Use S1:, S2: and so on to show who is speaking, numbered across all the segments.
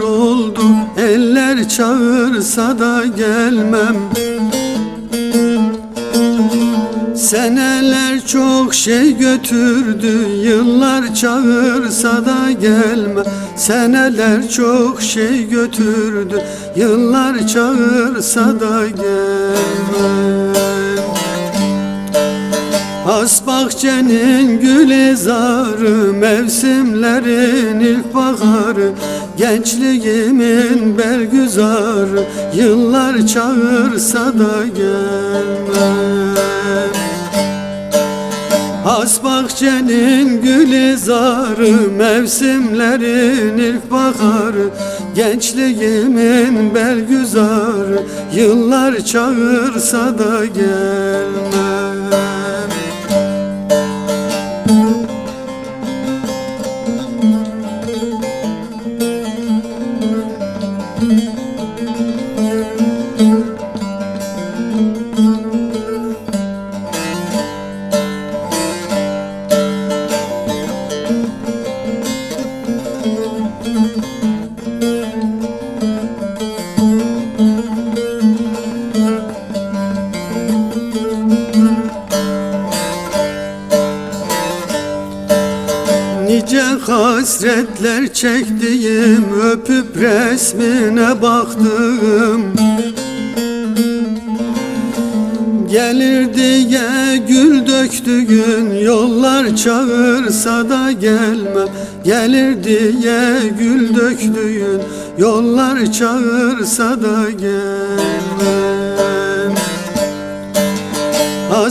S1: yıllar oldu Eller çağırsa da gelmem. Seneler çok şey götürdü. Yıllar çağırsa da gelmem. Seneler çok şey götürdü. Yıllar çağırsa da gelmem. Has bahçenin gülizarı Mevsimlerin ilkbaharı Gençliğimin belgüzarı Yıllar çağırsa da gelmem Has bahçenin gülizarı Mevsimlerin ilkbaharı Gençliğimin belgüzarı Yıllar çağırsa da gelmem Nice hasretler çektiğim Öpüp resmine baktım Gelir diye gül döktüğün Yollar çağırsa da gelmem. Gelir diye gül döktüğün Yollar çağırsa da gelmem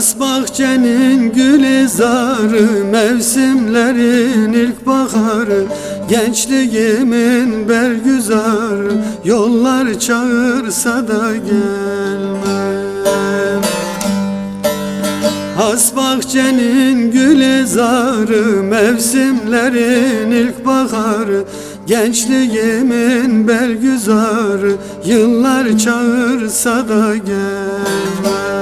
S1: Has bahçenin gülizarı Mevsimlerin ilkbaharı Gençliğimin bergüzarı Yollar çağırsa da gelmem. Has bahçenin gülizarı Mevsimlerin ilkbaharı Gençliğimin belgüzarı Yıllar çağırsa da gelmem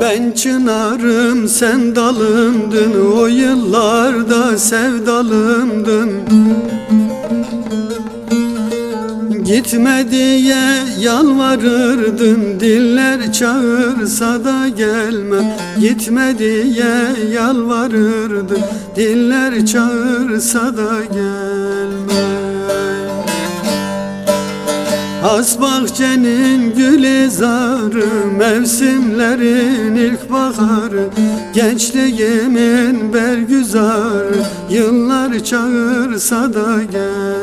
S1: Ben çınarım sen dalımdın O yıllarda sevdalımdın Gitme diye yalvarırdın Diller çağırsa da gelmem. Gitme diye yalvarırdın Diller çağırsa da gelmem. Has bahçenin gülizarı Mevsimlerin ilkbaharı Gençliğimin bergüzarı Yıllar çağırsa da gelmem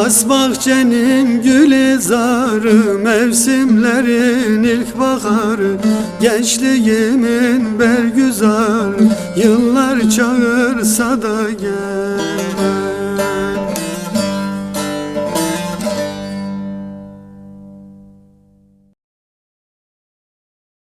S1: Has bahçenin gülizarı Mevsimlerin ilkbaharı Gençliğimin bergüzarı Yıllar çağırsa da gel